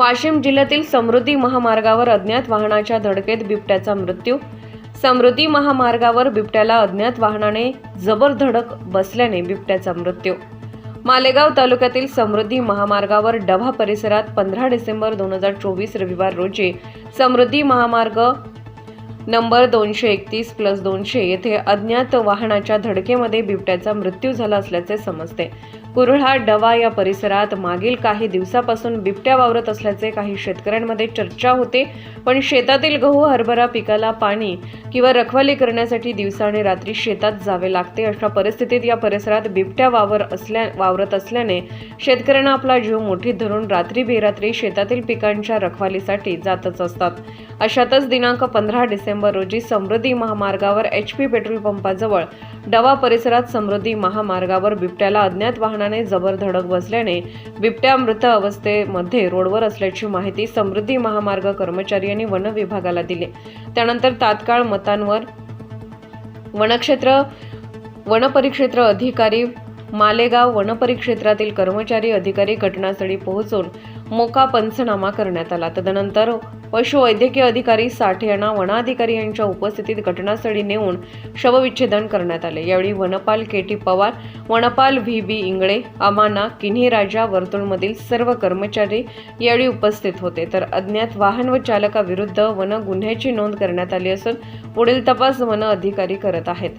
वाशिम जिल्ह्यातील समृद्धी महामार्गावर अज्ञात वाहनाच्या धडकेत बिबट्याचा मृत्यू. समृद्धी महामार्गावर बिबट्याला अज्ञात वाहनाने जबर धडक बसल्याने बिबट्याचा मृत्यू. मालेगाव तालुक्यातील समृद्धी महामार्गावर डभा परिसरात पंधरा डिसेंबर दोन हजार चोवीस रविवार रोजी समृद्धी महामार्ग नंबर दोनशे एकतीस प्लस दोनशे येथे अज्ञात वाहनाच्या धडकेमध्ये बिबट्याचा मृत्यू झाला असल्याचे समजते. कुरळा डवा या परिसरात मागील काही दिवसापासून बिबट्या वावरत असल्याचे काही शेतकऱ्यांमध्ये चर्चा होते. पण शेतातील गहू हरभरा पिकाला पाणी किंवा रखवाली करण्यासाठी दिवसा आणि रात्री शेतात जावे लागते. अशा परिस्थितीत या परिसरात बिबट्या वावर असल्या वावरत असल्याने शेतकऱ्यांना आपला जीव मोठीत धरून रात्री बेरात्री शेतातील पिकांच्या रखवालीसाठी जातच असतात. अशातच दिनांक पंधरा डिसेंबर रोजी समृद्धी महामार्गावर एच पी पेट्रोल पंपाजवळ डवा परिसरात समृद्धी महामार्गावर बिबट्याला अज्ञात वाहनाने जबर धडक बसल्याने बिबट्या मृत अवस्थेमध्ये रोडवर असल्याची माहिती समृद्धी महामार्ग कर्मचारी यांनी वन विभागाला दिली. त्यानंतर तात्काळ मतांवर वनक्षेत्र वनपरिक्षेत्र अधिकारी मालेगाव वनपरिक्षेत्रातील कर्मचारी अधिकारी घटनास्थळी पोहोचून मोका पंचनामा करण्यात आला. तदनंतर पशुवैद्यकीय अधिकारी साठे यांना वनाधिकारी यांच्या उपस्थितीत घटनास्थळी नेऊन शवविच्छेदन करण्यात आले. यावेळी वनपाल के टी पवार वनपाल व्ही बी इंगळे अमाना किन्ही राजा वर्तुळमधील सर्व कर्मचारी यावेळी उपस्थित होते. तर अज्ञात वाहन व चालकाविरुद्ध वन गुन्ह्याची नोंद करण्यात आली असून पुढील तपास वन अधिकारी करत आहेत.